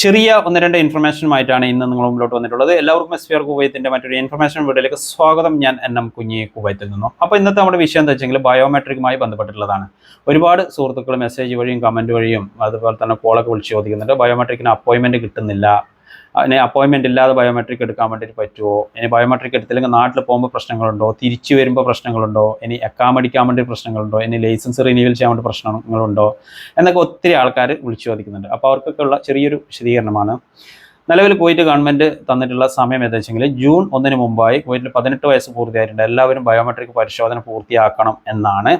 ചെറിയ ഒന്ന് രണ്ട് ഇൻഫർമേഷനുമായിട്ടാണ് ഇന്ന് നിങ്ങൾ മുമ്പിലോട്ട് വന്നിട്ടുള്ളത്. എല്ലാവർക്കും എസ് പി ആർ കുവൈത്തിന്റെ മറ്റൊരു ഇൻഫർമേഷൻ വീഡിയോയിലേക്ക് സ്വാഗതം. ഞാൻ എൻ എം കുഞ്ഞി കുവൈത്തിൽ നിന്നും. അപ്പോൾ ഇന്നത്തെ നമ്മുടെ വിഷയം എന്താ വെച്ചെങ്കിൽ ബയോമെട്രിക്കുമായി ബന്ധപ്പെട്ടിട്ടുള്ളതാണ്. ഒരുപാട് സുഹൃത്തുക്കൾ മെസ്സേജ് വഴിയും കമന്റ് വഴിയും അതുപോലെ തന്നെ കോളൊക്കെ വിളിച്ച് ചോദിക്കുന്നുണ്ട്. ബയോമെട്രിക്കിന് അപ്പോയിൻമെന്റ് കിട്ടുന്നില്ല. ഇനി അപ്പോയിൻമെന്റ് ഇല്ലാതെ ബയോമെട്രിക് എടുക്കാൻ വേണ്ടിയിട്ട് പറ്റുമോ ഇനി ബയോമെട്രിക് എടുത്തില്ലെങ്കിൽ നാട്ടിൽ പോകുമ്പോൾ പ്രശ്നങ്ങളുണ്ടോ? തിരിച്ചു വരുമ്പോൾ പ്രശ്നങ്ങളുണ്ടോ? ഇനി അടിക്കാൻ വേണ്ടി പ്രശ്നങ്ങളുണ്ടോ? ഇനി ലൈസൻസ് റിന്യൂവൽ ചെയ്യാൻ വേണ്ടി പ്രശ്നങ്ങളുണ്ടോ? എന്നൊക്കെ ഒത്തിരി ആൾക്കാർ വിളിച്ചു ചോദിക്കുന്നുണ്ട്. അപ്പോൾ അവർക്കൊക്കെ ഉള്ള ചെറിയൊരു വിശദീകരണമാണ്. നിലവിൽ കുവൈറ്റ് ഗവൺമെന്റ് തന്നിട്ടുള്ള സമയം എന്താ വെച്ചെങ്കിൽ ജൂൺ ഒന്നിന് മുമ്പായി കുവൈറ്റിൽ പതിനെട്ട് വയസ്സ് പൂർത്തിയായിട്ടുണ്ട്. എല്ലാവരും ബയോമെട്രിക് പരിശോധന പൂർത്തിയാക്കണം എന്നാണ്.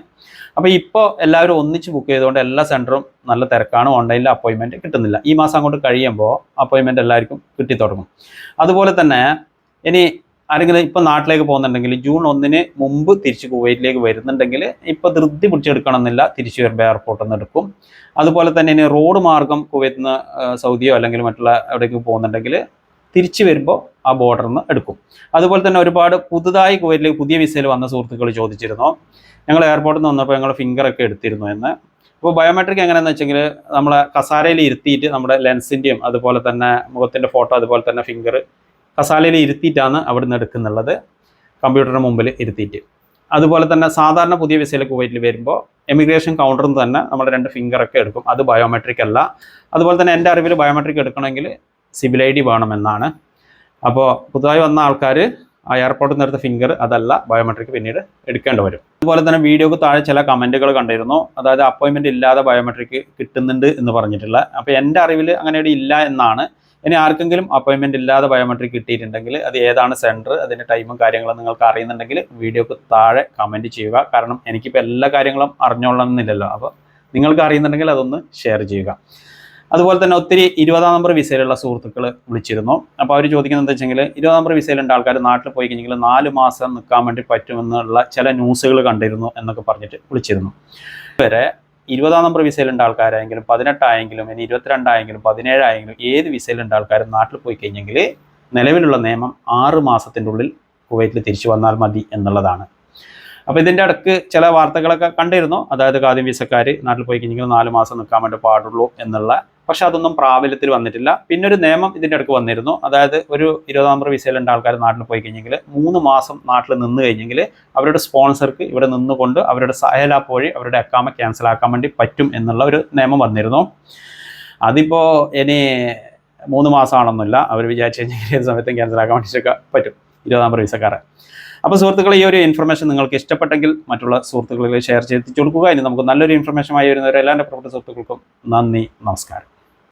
അപ്പോൾ ഇപ്പോൾ എല്ലാവരും ഒന്നിച്ച് ബുക്ക് ചെയ്തുകൊണ്ട് എല്ലാ സെന്ററും നല്ല തിരക്കാണ്. ഓൺലൈനിൽ അപ്പോയിൻമെന്റ് കിട്ടുന്നില്ല. ഈ മാസം അങ്ങോട്ട് കഴിയുമ്പോൾ അപ്പോയിൻമെന്റ് എല്ലാവർക്കും കിട്ടിത്തുടങ്ങും. അതുപോലെ തന്നെ ഇനി ആരെങ്കിലും ഇപ്പം നാട്ടിലേക്ക് പോകുന്നുണ്ടെങ്കിൽ ജൂൺ ഒന്നിന് മുമ്പ് തിരിച്ച് കുവൈറ്റിലേക്ക് വരുന്നുണ്ടെങ്കിൽ ഇപ്പോൾ ധൃതി പിടിച്ചെടുക്കണം എന്നില്ല തിരിച്ചു വരുമ്പോൾ എയർപോർട്ടിൽ നിന്ന് എടുക്കും. അതുപോലെ തന്നെ ഇനി റോഡ് മാർഗം കുവൈത്തിൽ നിന്ന് സൗദിയോ അല്ലെങ്കിൽ മറ്റുള്ള എവിടേക്ക് പോകുന്നുണ്ടെങ്കിൽ തിരിച്ചു വരുമ്പോൾ ആ ബോർഡറിൽ നിന്ന് എടുക്കും. അതുപോലെ തന്നെ ഒരുപാട് പുതുതായി കുവൈറ്റിലേക്ക് പുതിയ വിസയിൽ വന്ന സുഹൃത്തുക്കൾ ചോദിച്ചിരുന്നു. ഞങ്ങൾ എയർപോർട്ടിൽ നിന്ന് വന്നപ്പോൾ ഞങ്ങൾ ഫിംഗറൊക്കെ എടുത്തിരുന്നു എന്ന്. അപ്പോൾ ബയോമെട്രിക് എങ്ങനെയാണെന്ന് വെച്ചെങ്കിൽ നമ്മളെ കസാരയിൽ ഇരുത്തിയിട്ട് നമ്മുടെ ലെൻസിന്റെയും അതുപോലെ തന്നെ മുഖത്തിന്റെ ഫോട്ടോ അതുപോലെ തന്നെ ഫിംഗർ കസാലയിൽ ഇരുത്തിയിട്ടാണ് അവിടെ നിന്ന് എടുക്കുന്നുള്ളത്. കമ്പ്യൂട്ടറിന് മുമ്പിൽ ഇരുത്തിയിട്ട്. അതുപോലെ തന്നെ സാധാരണ പുതിയ വിസയിൽ കുവൈറ്റിൽ വരുമ്പോൾ എമിഗ്രേഷൻ കൗണ്ടറിൽ തന്നെ നമ്മൾ രണ്ട് ഫിംഗറൊക്കെ എടുക്കും. അത് ബയോമെട്രിക് അല്ല. അതുപോലെ തന്നെ എന്റെ അറിവിൽ ബയോമെട്രിക് എടുക്കണമെങ്കിൽ സിബിൽ ഐ ഡി വേണമെന്നാണ്. അപ്പോൾ പുതുതായി വന്ന ആൾക്കാർ ആ എയർപോർട്ടിൽ നിന്ന് എടുത്ത ഫിംഗർ അതല്ല ബയോമെട്രിക് പിന്നീട് എടുക്കേണ്ടി വരും. അതുപോലെ തന്നെ വീഡിയോക്ക് താഴെ ചില കമന്റുകൾ കണ്ടിരുന്നു. അതായത് അപ്പോയിൻമെന്റ് ഇല്ലാതെ ബയോമെട്രിക് കിട്ടുന്നുണ്ട് എന്ന് പറഞ്ഞിട്ടുള്ള. അപ്പോൾ എന്റെ അറിവിൽ അങ്ങനെ ഇല്ല എന്നാണ്. ഇനി ആർക്കെങ്കിലും അപ്പോയിൻമെന്റ് ഇല്ലാതെ ബയോമെട്രിക് കിട്ടിയിട്ടുണ്ടെങ്കിൽ അത് ഏതാണ് സെന്റർ അതിന്റെ ടൈമും കാര്യങ്ങളും നിങ്ങൾക്ക് അറിയുന്നുണ്ടെങ്കിൽ വീഡിയോക്ക് താഴെ കമന്റ് ചെയ്യുക. കാരണം എനിക്കിപ്പോൾ എല്ലാ കാര്യങ്ങളും അറിഞ്ഞോളണമെന്നില്ലല്ലോ. അപ്പോൾ നിങ്ങൾക്ക് അറിയുന്നുണ്ടെങ്കിൽ അതൊന്ന് ഷെയർ ചെയ്യുക. അതുപോലെ തന്നെ ഒത്തിരി ഇരുപതാം നമ്പർ വിസയിലുള്ള സുഹൃത്തുക്കൾ വിളിച്ചിരുന്നു. അപ്പോൾ അവർ ചോദിക്കുന്നത് എന്താ വെച്ചെങ്കിൽ ഇരുപതാം നമ്പർ വിസയിലുണ്ട് ആൾക്കാർ നാട്ടിൽ പോയി കഴിഞ്ഞെങ്കിൽ നാല് മാസം നിൽക്കാൻ വേണ്ടി പറ്റുമെന്നുള്ള ചില ന്യൂസുകൾ കണ്ടിരുന്നു എന്നൊക്കെ പറഞ്ഞിട്ട് വിളിച്ചിരുന്നു. വരെ ഇരുപതാം നമ്പർ വിസയിലുണ്ട് ആൾക്കാരായെങ്കിലും പതിനെട്ടായെങ്കിലും ഇനി ഇരുപത്തിരണ്ടായെങ്കിലും പതിനേഴായെങ്കിലും ഏത് വിസയിലുണ്ട് ആൾക്കാരും നാട്ടിൽ പോയി കഴിഞ്ഞെങ്കിൽ നിലവിലുള്ള നിയമം ആറ് മാസത്തിന്റെ ഉള്ളിൽ കുവൈറ്റിൽ തിരിച്ചു വന്നാൽ മതി എന്നുള്ളതാണ്. അപ്പോൾ ഇതിന്റെ ഇടയ്ക്ക് ചില വാർത്തകളൊക്കെ കണ്ടിരുന്നു. അതായത് കാദ്യം വിസക്കാർ നാട്ടിൽ പോയി കഴിഞ്ഞെങ്കിൽ നാല് മാസം നിൽക്കാൻ വേണ്ടി പാടുള്ളൂ എന്നുള്ള പക്ഷെ അതൊന്നും പ്രാബല്യത്തിൽ വന്നിട്ടില്ല. പിന്നെ ഒരു നിയമം ഇതിന്റെ അടുക്ക് വന്നിരുന്നു. അതായത് ഒരു ഇരുപതാം നമ്പർ വിസയിലുണ്ട് ആൾക്കാർ നാട്ടിൽ പോയി കഴിഞ്ഞെങ്കിൽ മൂന്ന് മാസം നാട്ടിൽ നിന്ന് കഴിഞ്ഞെങ്കിൽ അവരുടെ സ്പോൺസർക്ക് ഇവിടെ നിന്നുകൊണ്ട് അവരുടെ സഹലാപ്പ് വഴി അവരുടെ അക്കാമ ക്യാൻസൽ ആക്കാൻ വേണ്ടി പറ്റും എന്നുള്ള ഒരു നിയമം വന്നിരുന്നു. അതിപ്പോൾ ഇനി മൂന്ന് മാസമാണെന്നില്ല അവർ വിചാരിച്ചു കഴിഞ്ഞാൽ ഏത് സമയത്തും ക്യാൻസൽ ആക്കാൻ വേണ്ടിയിട്ടൊക്കെ പറ്റും. ഇരുപതാം നമ്പർ വിസക്കാരെ. അപ്പോൾ സുഹൃത്തുക്കളെ ഈ ഒരു ഇൻഫർമേഷൻ നിങ്ങൾക്ക് ഇഷ്ടപ്പെട്ടെങ്കിൽ മറ്റുള്ള സുഹൃത്തുക്കളിൽ ഷെയർ ചെയ്ത് കൊടുക്കുക. ഇനി നമുക്ക് നല്ലൊരു ഇൻഫർമേഷൻ ആയി വരുന്നവരെ എല്ലാ എന്റെ സുഹൃത്തുക്കൾക്കും നന്ദി നമസ്കാരം.